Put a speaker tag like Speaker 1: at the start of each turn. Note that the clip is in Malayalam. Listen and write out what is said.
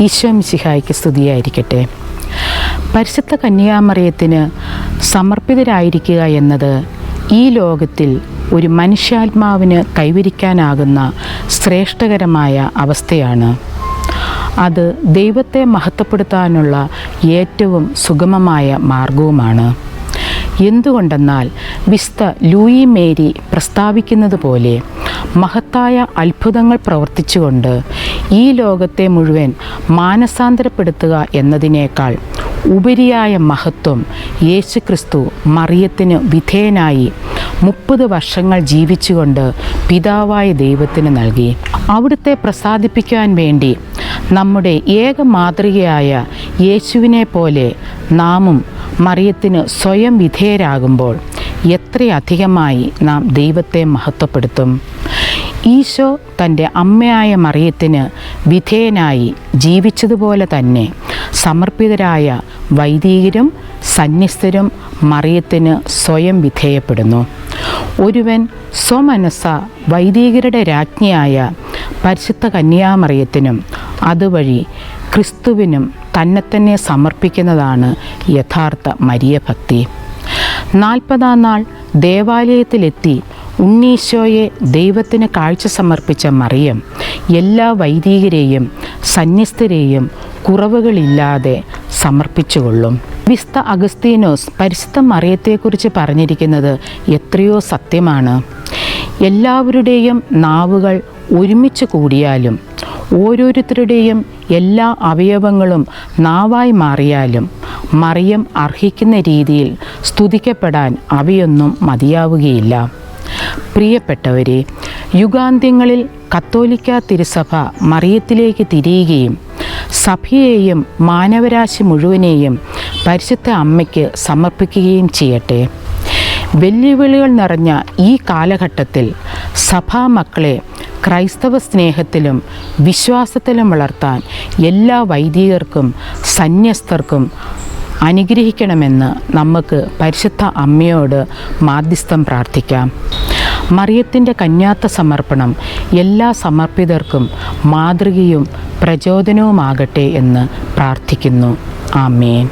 Speaker 1: ഈശോ മിശിഹായ്ക്ക് സ്തുതിയായിരിക്കട്ടെ. പരിശുദ്ധ കന്യാമറിയത്തിന് സമർപ്പിതരായിരിക്കുക എന്നത് ഈ ലോകത്തിൽ ഒരു മനുഷ്യാത്മാവിന് കൈവരിക്കാനാകുന്ന ശ്രേഷ്ഠകരമായ അവസ്ഥയാണ്. അത് ദൈവത്തെ മഹത്വപ്പെടുത്താനുള്ള ഏറ്റവും സുഗമമായ മാർഗവുമാണ്. എന്തുകൊണ്ടെന്നാൽ വിസ്ത ലൂയി മേരി പ്രസ്താവിക്കുന്നത് പോലെ മഹത്തായ അത്ഭുതങ്ങൾ പ്രവർത്തിച്ചുകൊണ്ട് ഈ ലോകത്തെ മുഴുവൻ മാനസാന്തരപ്പെടുത്തുക എന്നതിനേക്കാൾ ഉപരിയായ മഹത്വം യേശുക്രിസ്തു മറിയത്തിന് വിധേയനായി മുപ്പത് വർഷങ്ങൾ ജീവിച്ചുകൊണ്ട് പിതാവായ ദൈവത്തിന് നൽകി. അവിടുത്തെ പ്രസാദിപ്പിക്കാൻ വേണ്ടി നമ്മുടെ ഏക മാതൃകയായ യേശുവിനെ പോലെ നാമും മറിയത്തിന് സ്വയം വിധേയരാകുമ്പോൾ എത്രയധികമായി നാം ദൈവത്തെ മഹത്വപ്പെടുത്തും. ഈശോ തന്റെ അമ്മയായ മറിയത്തിന് വിധേയനായി ജീവിച്ചതുപോലെ തന്നെ സമർപ്പിതരായ വൈദികരും സന്യസ്തരും മറിയത്തിന് സ്വയം വിധേയപ്പെടുന്നു. ഒരുവൻ സ്വമനസ വൈദികരുടെ രാജ്ഞിയായ പരിശുദ്ധ കന്യാമറിയത്തിനും അതുവഴി ക്രിസ്തുവിനും തന്നെ തന്നെ സമർപ്പിക്കുന്നതാണ് യഥാർത്ഥ മരിയഭക്തി. നാൽപ്പതാം നാൾ ദേവാലയത്തിലെത്തി ഉണ്ണീശോയെ ദൈവത്തിന് കാഴ്ച സമർപ്പിച്ച മറിയം എല്ലാ വൈദികരെയും സന്യസ്തരെയും കുറവുകളില്ലാതെ സമർപ്പിച്ചുകൊള്ളും. വിസ്ത അഗസ്തീനോസ് പരിശുദ്ധ മറിയത്തെക്കുറിച്ച് പറഞ്ഞിരിക്കുന്നത് എത്രയോ സത്യമാണ്. എല്ലാവരുടെയും നാവുകൾ ഒരുമിച്ച് കൂടിയാലും ഓരോരുത്തരുടെയും എല്ലാ അവയവങ്ങളും നാവായി മാറിയാലും മറിയം അർഹിക്കുന്ന രീതിയിൽ സ്തുതിക്കപ്പെടാൻ അവയൊന്നും മതിയാവുകയില്ല. പ്രിയപ്പെട്ടവരെ യുഗാന്ത്യങ്ങളിൽ കത്തോലിക്ക തിരുസഭ മറിയത്തിലേക്ക് തിരിയുകയും സഭയെയും മാനവരാശി മുഴുവനെയും പരിശുദ്ധ അമ്മയ്ക്ക് സമർപ്പിക്കുകയും ചെയ്യട്ടെ. വെല്ലുവിളികൾ നിറഞ്ഞ ഈ കാലഘട്ടത്തിൽ സഭാ മക്കളെ ക്രൈസ്തവ സ്നേഹത്തിലും വിശ്വാസത്തിലും വളർത്താൻ എല്ലാ വൈദികർക്കും സന്യസ്തർക്കും അനുഗ്രഹിക്കണമെന്ന് നമുക്ക് പരിശുദ്ധ അമ്മയോട് മാധ്യസ്ഥം പ്രാർത്ഥിക്കാം. മറിയത്തിന്റെ കന്യാത്ത സമർപ്പണം എല്ലാ സമർപ്പിതർക്കും മാതൃകയും പ്രചോദനവുമാകട്ടെ എന്ന് പ്രാർത്ഥിക്കുന്നു. ആമേൻ.